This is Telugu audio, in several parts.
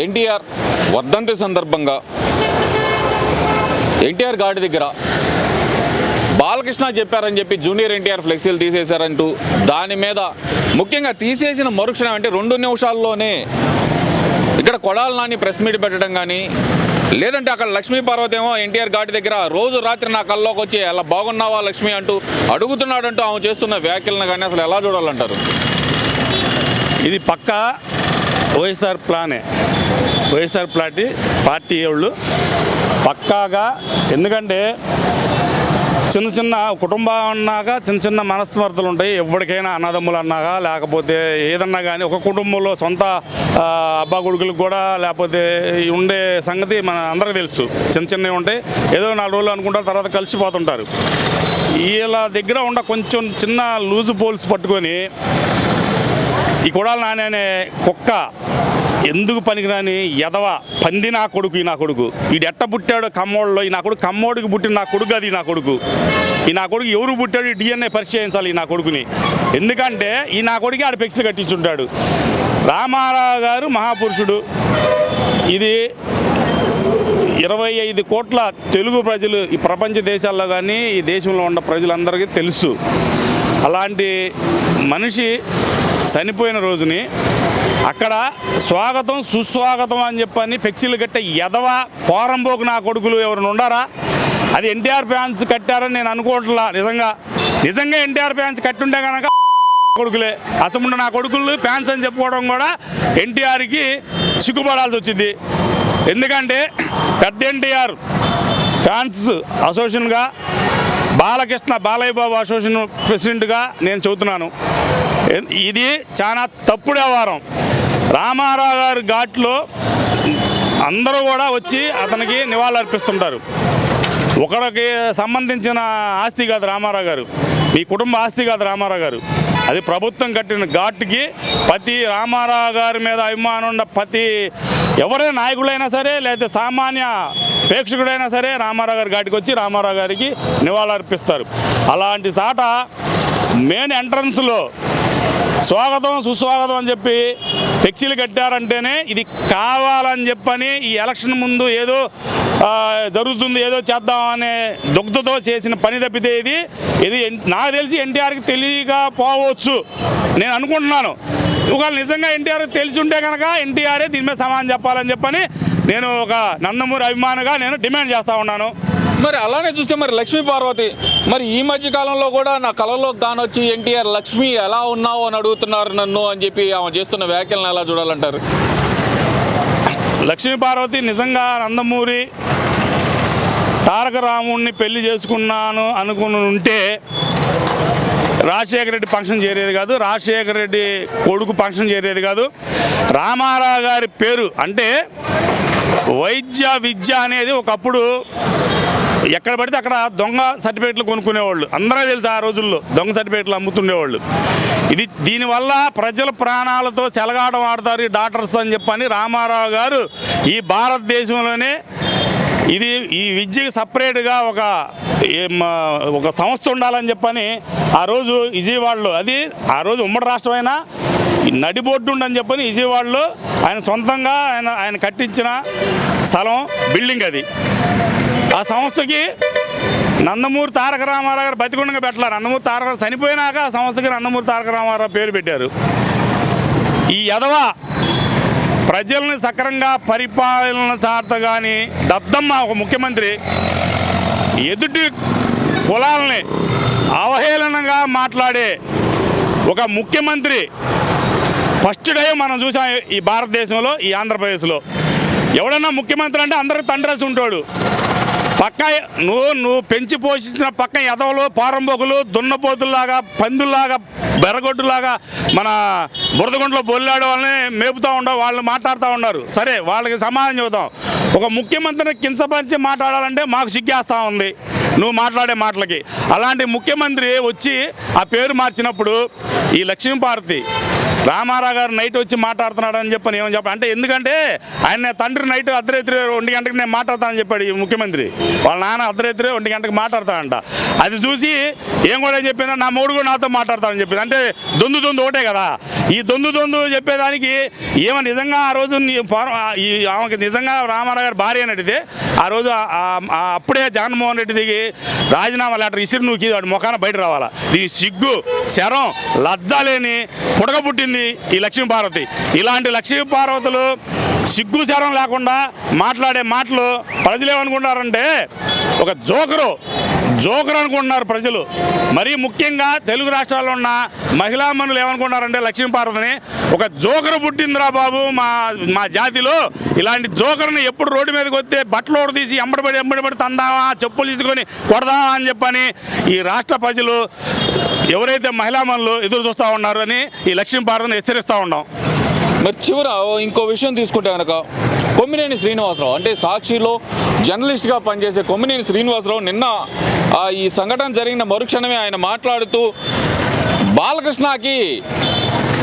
ఎన్టీఆర్ వర్ధంతి సందర్భంగా ఎన్టీఆర్ గాడి దగ్గర బాలకృష్ణ చెప్పారని చెప్పి జూనియర్ ఎన్టీఆర్ ఫ్లెక్సీలు తీసేశారంటూ దాని మీద ముఖ్యంగా తీసేసిన మరుక్షణం అంటే రెండు నిమిషాల్లోనే ఇక్కడ కొడాల నాని ప్రెస్ మీట్ పెట్టడం కానీ లేదంటే అక్కడ లక్ష్మీ పార్వతేమో ఎన్టీఆర్ ఘాటి దగ్గర రోజు రాత్రి నా కల్లోకి వచ్చి అలా బాగున్నావా లక్ష్మి? అంటూ అడుగుతున్నాడంటూ ఆమె చేస్తున్న వ్యాఖ్యలను కానీ అసలు ఎలా చూడాలంటారు? ఇది పక్కా వైఎస్ఆర్ ప్లానే. వైఎస్ఆర్ ప్లాటి పార్టీ వాళ్ళు పక్కాగా ఎందుకంటే చిన్న చిన్న కుటుంబం అన్నాక చిన్న చిన్న మనస్మర్థలు ఉంటాయి. ఎవరికైనా అన్నదమ్ములు అన్నాగా లేకపోతే ఏదన్నా కానీ ఒక కుటుంబంలో సొంత అబ్బా కొడుకులకు కూడా లేకపోతే ఉండే సంగతి మన అందరికీ తెలుసు. చిన్న చిన్నవి ఉంటాయి. ఏదో నాలుగు రోజులు అనుకుంటారు తర్వాత కలిసిపోతుంటారు. వీళ్ళ దగ్గర ఉన్న కొంచెం చిన్న లూజు పోల్స్ పట్టుకొని ఈ కొడాల నానే కుక్క ఎందుకు పనికిరాని ఎదవ పంది నా కొడుకు ఈ నా కొడుకు. వీడు ఎట్ట పుట్టాడు కమ్మోడులో ఈ నా కొడుకు కమ్మోడికి పుట్టిన నా కొడుకు అది నా కొడుకు. ఈ నా కొడుకు ఎవరు పుట్టాడు ఈ డిఎన్ఏ పరిచయించాలి ఈ నా కొడుకుని. ఎందుకంటే ఈ నా కొడుకు ఆడ పెక్స్లు కట్టించుంటాడు. రామారావు గారు మహాపురుషుడు. ఇది ఇరవై ఐదు కోట్ల తెలుగు ప్రజలు ఈ ప్రపంచ దేశాల్లో కానీ ఈ దేశంలో ఉన్న ప్రజలందరికీ తెలుసు. అలాంటి మనిషి చనిపోయిన రోజుని అక్కడ స్వాగతం సుస్వాగతం అని చెప్పని ఫ్లెక్సీలు కట్టే ఎదవ పోరంబోకు నా కొడుకులు ఎవరైనా ఉండారా? అది ఎన్టీఆర్ ఫ్యాన్స్ కట్టారని నేను అనుకోవట్లా. నిజంగా నిజంగా ఎన్టీఆర్ ఫ్యాన్స్ కట్టుంటే కనుక కొడుకులే. అసముండ నా కొడుకులు ఫ్యాన్స్ అని చెప్పుకోవడం కూడా ఎన్టీఆర్కి సిగ్గుపడాల్సి వచ్చింది. ఎందుకంటే పెద్ద ఎన్టీఆర్ ఫ్యాన్స్ అసోసియేషన్గా బాలకృష్ణ బాలయ్య బాబు అసోసియేషన్ ప్రెసిడెంట్గా నేను చెబుతున్నాను. ఇది చాలా తప్పుడు వ్యవహారం. రామారావు గారి ఘాట్లో అందరూ కూడా వచ్చి అతనికి నివాళులర్పిస్తుంటారు. ఒకరికి సంబంధించిన ఆస్తి కాదు రామారావు గారు. మీ కుటుంబ ఆస్తి కాదు రామారావు గారు. అది ప్రభుత్వం కట్టిన ఘాట్కి ప్రతి రామారావు గారి మీద అభిమానం ఉన్న ప్రతి ఎవరైనా నాయకుడైనా సరే లేదా సామాన్య ప్రేక్షకుడైనా సరే రామారావు గారి ఘాటికి వచ్చి రామారావు గారికి నివాళులర్పిస్తారు. అలాంటి సాట మెయిన్ ఎంట్రన్స్లో స్వాగతం సుస్వాగతం అని చెప్పి ఫ్లెక్సీలు కట్టారంటేనే ఇది కావాలని చెప్పని ఈ ఎలక్షన్ ముందు ఏదో జరుగుతుంది ఏదో చేద్దామనే దుగ్ధతో చేసిన పని తప్పితే ఇది ఇది ఎన్- నాకు తెలిసి ఎన్టీఆర్కి తెలియకపోవచ్చు నేను అనుకుంటున్నాను. ఒకవేళ నిజంగా ఎన్టీఆర్ తెలిసి ఉంటే కనుక ఎన్టీఆరే దీని మీద సమాధానం చెప్పాలని చెప్పని నేను ఒక నందమూరి అభిమానిగా నేను డిమాండ్ చేస్తూ ఉన్నాను. మరి అలానే చూస్తే మరి లక్ష్మీ పార్వతి మరి ఈ మధ్య కాలంలో కూడా నా కళలో కానొచ్చి ఎన్టీఆర్ లక్ష్మి ఎలా ఉన్నావు? అని అడుగుతున్నారు నన్ను అని చెప్పి ఆమె చేస్తున్న వ్యాఖ్యలను ఎలా చూడాలంటారు? లక్ష్మీ పార్వతి నిజంగా నందమూరి తారక రాముడిని పెళ్ళి చేసుకున్నాను అనుకుని ఉంటే రాజశేఖర రెడ్డి ఫంక్షన్ చేరేది కాదు రాజశేఖర రెడ్డి కొడుకు ఫంక్షన్ చేరేది కాదు. రామారావు గారి పేరు అంటే వైద్య విద్య అనేది ఒకప్పుడు ఎక్కడ పడితే అక్కడ దొంగ సర్టిఫికేట్లు కొనుక్కునేవాళ్ళు. అందరూ తెలుసు ఆ రోజుల్లో దొంగ సర్టిఫికేట్లు అమ్ముతుండేవాళ్ళు. ఇది దీనివల్ల ప్రజల ప్రాణాలతో చెలగాటం ఆడతారు డాక్టర్స్ అని చెప్పని రామారావు గారు ఈ భారతదేశంలోనే ఇది ఈ విద్యకి సపరేట్గా ఒక ఒక సంస్థ ఉండాలని చెప్పని ఆ రోజు విజయవాడలో అది ఆ రోజు ఉమ్మడి రాష్ట్రమైనా ఈ ఉండని చెప్పని విజయవాడలో ఆయన సొంతంగా ఆయన ఆయన కట్టించిన స్థలం బిల్డింగ్ అది. ఆ సంస్థకి నందమూరి తారక రామారావు గారు బతికుండగా పెట్టారు. నందమూరి తారక చనిపోయినాక ఆ సంస్థకి నందమూరి తారక రామారావు పేరు పెట్టారు. ఈ యదవ ప్రజల్ని సక్రంగా పరిపాలన చాట కానీ దద్దమ్మ ఒక ముఖ్యమంత్రి ఎదుటి కులాలని అవహేళనగా మాట్లాడే ఒక ముఖ్యమంత్రి ఫస్ట్ డే మనం చూసాం ఈ భారతదేశంలో ఈ ఆంధ్రప్రదేశ్లో. ఎవడన్నా ముఖ్యమంత్రి అంటే అందరికి తండ్రేసి ఉంటాడు. పక్క నువ్వు నువ్వు పెంచి పోషించిన పక్క ఎదవలు పారంబొగులు దున్నపోతుల్లాగా పందుల్లాగా బెరగొడ్డులాగా మన బురదగుంటలో బొల్లాడే వాళ్ళని మేపుతూ ఉండవు వాళ్ళు మాట్లాడుతూ ఉన్నారు. సరే వాళ్ళకి సమాధానం చెబుతాం. ఒక ముఖ్యమంత్రిని కించపరిచి మాట్లాడాలంటే మాకు సిగ్గేస్తూ ఉంది. నువ్వు మాట్లాడే మాటలకి. అలాంటి ముఖ్యమంత్రి వచ్చి ఆ పేరు మార్చినప్పుడు ఈ లక్ష్మీపార్వతి రామారావు గారు నైట్ వచ్చి మాట్లాడుతున్నాడు అని చెప్పని ఏమని చెప్పాలి అంటే ఎందుకంటే ఆయన తండ్రి నైట్ అర్ధరాత్రి ఒంటి గంటకి నేను మాట్లాడతానని చెప్పాడు ఈ ముఖ్యమంత్రి. వాళ్ళ నాన్న అర్ధరాత్రి ఒంటి గంటకి మాట్లాడతాడంట. అది చూసి ఏం కూడా చెప్పిందో నా మూడు కూడా నాతో మాట్లాడతానని చెప్పింది అంటే దొందు దొందు ఒకటే కదా. ఈ దొందు దొందు చెప్పేదానికి ఏమో నిజంగా ఆ రోజు నీ ఈ ఆమెకి నిజంగా రామారావు గారు భార్య అనేటిది ఆ రోజు అప్పుడే జగన్మోహన్ రెడ్డి దిగి రాజీనామా లెటర్ ఇసిరి నూకి వాడి ముఖాన బయట రావాలా. దీని సిగ్గు శరం లజ్జ లేని పుడక పుట్టింది ఈ లక్ష్మీ పార్వతి. ఇలాంటి లక్ష్మీ పార్వతులు సిగ్గు శరం లేకుండా మాట్లాడే మాటలు ప్రజలు ఏమనుకుంటారంటే ఒక జోకరు జోకర్ అనుకుంటున్నారు ప్రజలు. మరీ ముఖ్యంగా తెలుగు రాష్ట్రాల్లో ఉన్న మహిళా మనులు ఏమనుకుంటున్నారంటే లక్ష్మీపార్వతిని ఒక జోకర్ పుట్టిందిరా బాబు మా మా జాతిలో ఇలాంటి జోకర్ని ఎప్పుడు రోడ్డు మీదకి వస్తే బట్టలు ఓడ తీసి ఎంబడిపడి ఎంబడిపడి తందామా చెప్పులు తీసుకొని కొడదామా అని చెప్పని ఈ రాష్ట్ర ప్రజలు ఎవరైతే మహిళా మనులు ఎదురు చూస్తూ ఉన్నారు అని ఈ లక్ష్మీ పార్వతిని హెచ్చరిస్తూ ఉన్నాం. మరి చివర ఇంకో విషయం తీసుకుంటే కనుక కొమ్మినేని శ్రీనివాసరావు అంటే సాక్షిలో జర్నలిస్ట్గా పనిచేసే కొమ్మినేని శ్రీనివాసరావు నిన్న ఈ సంఘటన జరిగిన మరుక్షణమే ఆయన మాట్లాడుతూ బాలకృష్ణకి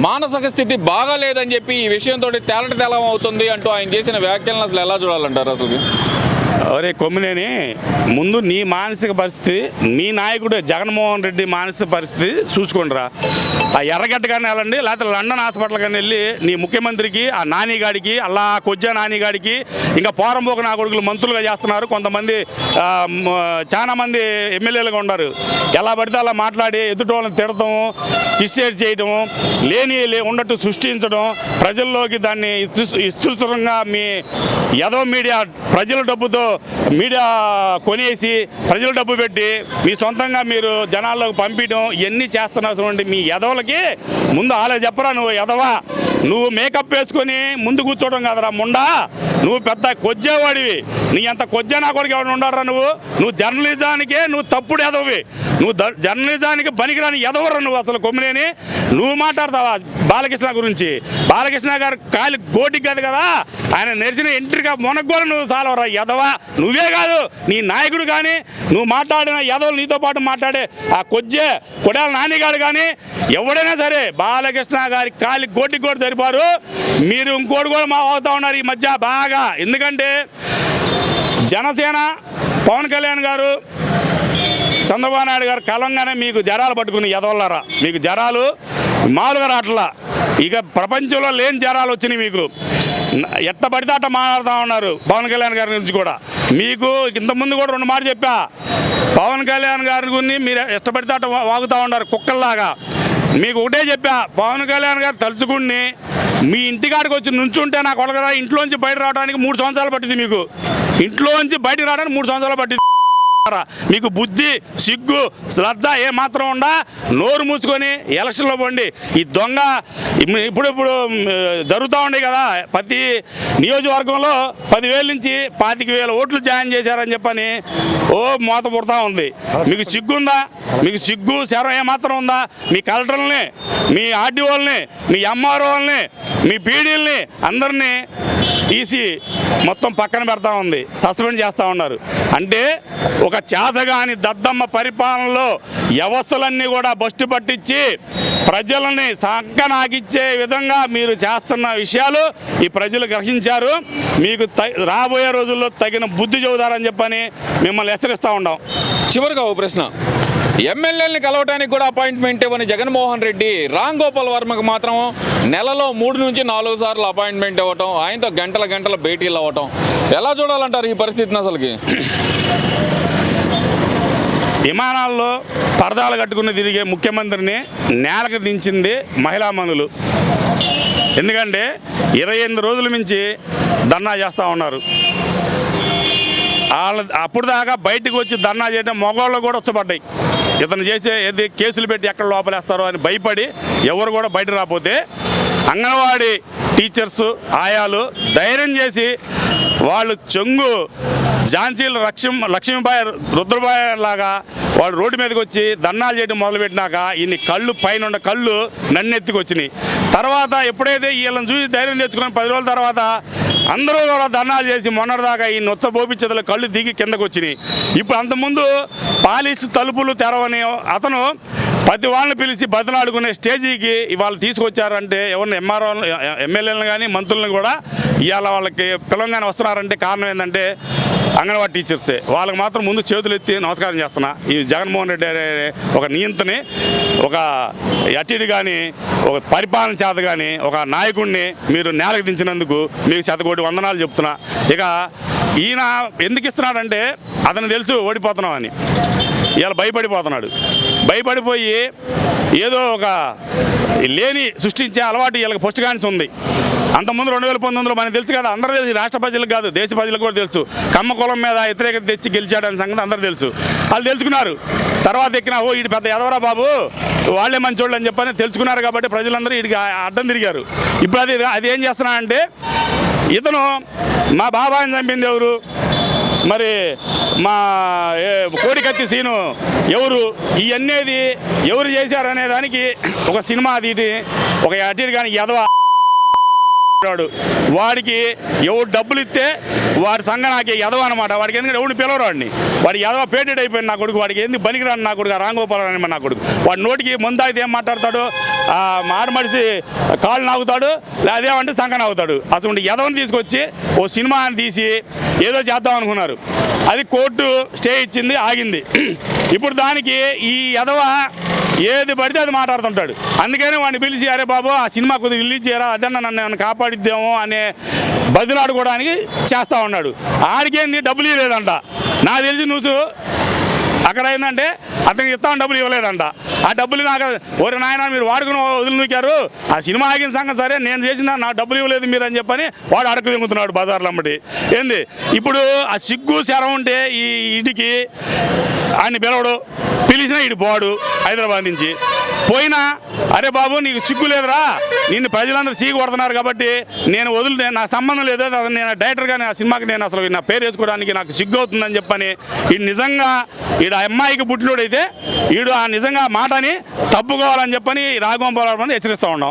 మానసిక స్థితి బాగాలేదని చెప్పి ఈ విషయంతో తేలట తేలం అవుతుంది అంటూ ఆయన చేసిన వ్యాఖ్యలను అసలు ఎలా చూడాలంటారు అసలు ఒరే కొమ్మినేని ముందు నీ మానసిక పరిస్థితి నీ నాయకుడు జగన్మోహన్ రెడ్డి మానసిక పరిస్థితి చూసుకోండిరా ఆ ఎర్రగడ్డ కానీ వెళ్ళండి లేకపోతే లండన్ హాస్పిటల్ కానీ వెళ్ళి నీ ముఖ్యమంత్రికి ఆ నానిగాడికి అలా కొజ్జా నానిగాడికి ఇంకా పోరంపోక నా కొడుకులు మంత్రులుగా చేస్తున్నారు కొంతమంది చాలామంది ఎమ్మెల్యేలుగా ఉన్నారు ఎలా పడితే అలా మాట్లాడి ఎదుటి వాళ్ళని తిడటం ఇస్టేట్ చేయడం లేని లే- ఉన్నట్టు సృష్టించడం ప్రజల్లోకి దాన్ని విస్తృతంగా మీ యదవ మీడియా ప్రజల డబ్బుతో మీడియా కొనేసి ప్రజలు డబ్బు పెట్టి మీ సొంతంగా మీరు జనాల్లోకి పంపించడం ఇవన్నీ చేస్తున్నటువంటి మీ ఎదవలకి ముందు ఆలో చెప్పరా నువ్వు యదవా? నువ్వు మేకప్ వేసుకొని ముందు కూర్చోవడం కదరా ముండా? నువ్వు పెద్ద కొజ్జేవాడివి. నీ అంత కొజ్జే నా కొడుకు ఎవరు ఉండరా నువ్వు? నువ్వు జర్నలిజానికే నువ్వు తప్పుడు ఎదవి నువ్వు జర్నలిజానికి పనికిరాని ఎదవరా నువ్వు అసలు కొమ్మినేని నువ్వు మాట్లాడతావా? బాలకృష్ణ గురించి. బాలకృష్ణ గారు కాలి గోటికి కాదు కదా? ఆయన నెరిసిన ఎంట్రీగా మొనగోలు నువ్వు సాలవరా యదవా? నువ్వే కాదు నీ నాయకుడు కానీ నువ్వు మాట్లాడిన యదవులు నీతో పాటు మాట్లాడే ఆ కొజ్జే కొడాల నానిగాడు కానీ ఎవడైనా సరే బాలకృష్ణ గారి కాలి గోటికి కూడా సరిపారు మీరు ఇంకోటి కూడా మా అవుతా ఉన్నారు ఈ మధ్య బాగా. ఎందుకంటే జనసేన పవన్ కళ్యాణ్ గారు చంద్రబాబు నాయుడు గారు కలంగానే మీకు జరాలు పట్టుకుని ఎదవల్లారా? మీకు జరాలు మామూలుగా రాట్లా ఇక ప్రపంచంలో లేని జరాలు వచ్చినాయి మీకు. ఎట్ట పడితే అట్ట మాట్లాడుతూ ఉన్నారు పవన్ కళ్యాణ్ గారి గురించి కూడా. మీకు ఇంతకుముందు కూడా రెండు మాటలు చెప్పా. పవన్ కళ్యాణ్ గారి గురించి మీరు ఇష్టపడితే అట్ట వాగుతూ ఉన్నారు కుక్కల్లాగా. మీకు ఒకటే చెప్పా పవన్ కళ్యాణ్ గారు తలుచుకుని మీ ఇంటికాడికి వచ్చి నుంచుంటే నాకు కొడగరా ఇంట్లోంచి బయట రావడానికి మూడు సంవత్సరాలు పట్టింది మీకు. ఇంట్లోంచి బయటకు రావడానికి మూడు సంవత్సరాలు పట్టింది. మీకు బుద్ధి సిగ్గు శ్రద్ధ ఏమాత్రం ఉండా నోరు మూసుకొని ఎలక్షన్లో పోండి. ఈ దొంగ ఇప్పుడిప్పుడు జరుగుతూ ఉండే కదా ప్రతి నియోజకవర్గంలో పదివేల నుంచి పాతిక వేల ఓట్లు జాయిన్ చేశారని చెప్పని ఓ మోత పుడతా ఉంది. మీకు సిగ్గుందా? మీకు సిగ్గు శరం ఏమాత్రం ఉందా? మీ కలెక్టర్లని మీ ఆర్డీఓల్ని మీ ఎంఆర్ఓల్ని మీ పీడీల్ని అందరినీ ఈసీ మొత్తం పక్కన పెడతా ఉంది. సస్పెండ్ చేస్తూ ఉన్నారు. అంటే ఒక చేతగాని దద్దమ్మ పరిపాలనలో వ్యవస్థలన్నీ కూడా బస్టు పట్టించి ప్రజలని సంకనాగిచ్చే విధంగా మీరు చేస్తున్న విషయాలు ఈ ప్రజలు గ్రహించారు. మీకు రాబోయే రోజుల్లో తగిన బుద్ధి చెబుతారని చెప్పని మిమ్మల్ని హెచ్చరిస్తూ ఉన్నాం. చివరిగా ఓ ప్రశ్న. ఎమ్మెల్యేలను కలవటానికి కూడా అపాయింట్మెంట్ ఇవ్వని జగన్మోహన్ రెడ్డి రామ్ గోపాల్ వర్మకు మాత్రం నెలలో మూడు నుంచి నాలుగు సార్లు అపాయింట్మెంట్ ఇవ్వటం ఆయనతో గంటల గంటల భేటీలు అవ్వటం. ఎలా చూడాలంటారు ఈ పరిస్థితిని అసలుకి? విమానాల్లో పరదాలు కట్టుకుని తిరిగే ముఖ్యమంత్రిని నేలకు దించింది మహిళా మనులు. ఎందుకంటే ఇరవై ఎనిమిది రోజుల నుంచి ధర్నా చేస్తూ ఉన్నారు. వాళ్ళ అప్పుడు దాకా బయటకు వచ్చి ధర్నా చేయడం మగవాళ్ళు కూడా వచ్చబడ్డాయి ఇతను చేసే ఏది కేసులు పెట్టి ఎక్కడ లోపలేస్తారో అని భయపడి ఎవరు కూడా బయట రాకపోతే అంగన్వాడీ టీచర్స్ ఆయాలు ధైర్యం చేసి వాళ్ళు చెంగు ఝాన్సీలు లక్ష్యం లక్ష్మీబాయి రుద్రబాయి లాగా వాళ్ళు రోడ్డు మీదకి వచ్చి దన్నాలు చేయడం మొదలుపెట్టినాక ఇన్ని కళ్ళు పైన ఉన్న కళ్ళు నన్నెత్తికి వచ్చినాయి తర్వాత ఎప్పుడైతే వీళ్ళని చూసి ధైర్యం తెచ్చుకుని పది రోజుల తర్వాత అందరూ కూడా ధర్నాలు చేసి మొన్నటిదాకా ఈ నొత్త బోపిచ్చదుల కళ్ళు దిగి కిందకు వచ్చినాయి ఇప్పుడు అంతకుముందు పాలిస్ తలుపులు తెరవని అతను ప్రతి వాళ్ళని పిలిచి బతిలాడుకునే స్టేజీకి ఇవాళ తీసుకొచ్చారంటే ఎవరిని ఎంఆర్ఓ ఎమ్మెల్యేలను కానీ మంత్రులను కూడా ఇవాళ వాళ్ళకి పిలవంగానే వస్తున్నారంటే కారణం ఏంటంటే అంగన్వాడీ టీచర్సే. వాళ్ళకి మాత్రం ముందు చేతులు ఎత్తి నమస్కారం చేస్తున్నా. ఈ జగన్మోహన్ రెడ్డి అనే ఒక నియంతని ఒక అటిడి కానీ ఒక పరిపాలన చేత కానీ ఒక నాయకుడిని మీరు నేలకు దించినందుకు మీకు శతకోటి వందనాలు చెప్తున్నా. ఇక ఈయన ఎందుకు ఇస్తున్నాడంటే అతను తెలుసు ఓడిపోతున్నాం అని. ఇలా భయపడిపోతున్నాడు. భయపడిపోయి ఏదో ఒక లేని సృష్టించే అలవాటు వీళ్ళకి పుస్తకానికి ఉంది. అంతకుముందు రెండు వేల పంతొమ్మిదిలో మనకు తెలుసు కదా అందరూ తెలుసు రాష్ట్ర ప్రజలకు కాదు దేశ ప్రజలకు కూడా తెలుసు. కమ్మ కులం మీద వ్యతిరేకత తెచ్చి గెలిచాడని సంగతి అందరూ తెలుసు. వాళ్ళు తెలుసుకున్నారు. తర్వాత ఎక్కిన ఓ ఇటు పెద్ద ఎదవరా బాబు వాళ్ళే మంచోళ్ళు అని చెప్పని తెలుసుకున్నారు కాబట్టి ప్రజలందరూ వీడికి అడ్డం తిరిగారు. ఇప్పుడు అది అది ఏం చేస్తున్నాడంటే ఇతను మా బాబాయిని చంపింది ఎవరు? మరి మా ఏ, కోడికత్తి సీను ఎవరు? ఇవన్నీ ఎవరు చేశారు అనే దానికి ఒక సినిమా తీటి ఒక అటు కానీ ఎదవ వాడు వాడికి ఎవడు డబ్బులు ఇస్తే వాడి సంఘ నాకు ఎదవ అనమాట వాడికి ఎందుకంటే ఎవడు పిలవరాడిని వాడి ఎదవ పేటెడ్ అయిపోయింది నా కొడుకు. వాడికి ఎందుకు పనికిరాను నా కొడుకు? రాంగోపాలని నా కొడుకు. వాడి నోటికి ముందాగితే ఏం మాట్లాడతాడు? మారుమడిసి కాళ్ళు నాగుతాడు అదేమంటే సంఘ నాగుతాడు. అసలు ఎదవని తీసుకొచ్చి ఓ సినిమాని తీసి ఏదో చేద్దాం అనుకున్నారు. అది కోర్టు స్టే ఇచ్చింది ఆగింది. ఇప్పుడు దానికి ఈ ఎదవ ఏది పడితే అది మాట్లాడుతుంటాడు. అందుకనే వాడిని పిలిచి అరే బాబు ఆ సినిమా కొద్దిగా రిలీజ్ చేయరా? అదన్న నన్ను నన్ను కాపాడిద్దాము? అనే బదులాడుకోవడానికి చేస్తా ఉన్నాడు. ఆడికేంది? డబ్బులు ఇవ్వలేదంట. నాకు తెలిసి నువ్వు అక్కడ ఏంటంటే అతనికి ఇస్తాం డబ్బులు ఇవ్వలేదంట. ఆ డబ్బులు నాకు ఓరి నాయన మీరు వాడుకుని వదిలి నూకారు ఆ సినిమా ఆగిన సంగతి సరే నేను చేసిన నాకు డబ్బులు ఇవ్వలేదు మీరు అని చెప్పని వాడు అడకు దింగుతున్నాడు బజార్లో అమ్మటి. ఏంది? ఇప్పుడు ఆ సిగ్గు శరం ఉంటే ఈ ఇంటికి ఆయన పిలవడు పిలిచినా ఇటు పోడు హైదరాబాద్ నుంచి. పోయినా అరే బాబు నీకు సిగ్గు లేదురా. నిన్ను ప్రజలందరూ చీకు కొడుతున్నారు కాబట్టి నేను వదులు నేను సంబంధం లేదు. నేను డైరెక్టర్గా నా ఆ సినిమాకి నేను అసలు నా పేరు వేసుకోవడానికి నాకు సిగ్గు అవుతుందని చెప్పని ఈ నిజంగా ఈడు ఆ అమ్మాయికి పుట్టినోడైతే ఈడు ఆ నిజంగా మాటని తప్పుకోవాలని చెప్పని రాఘవంపాలని హెచ్చరిస్తూ ఉన్నాం.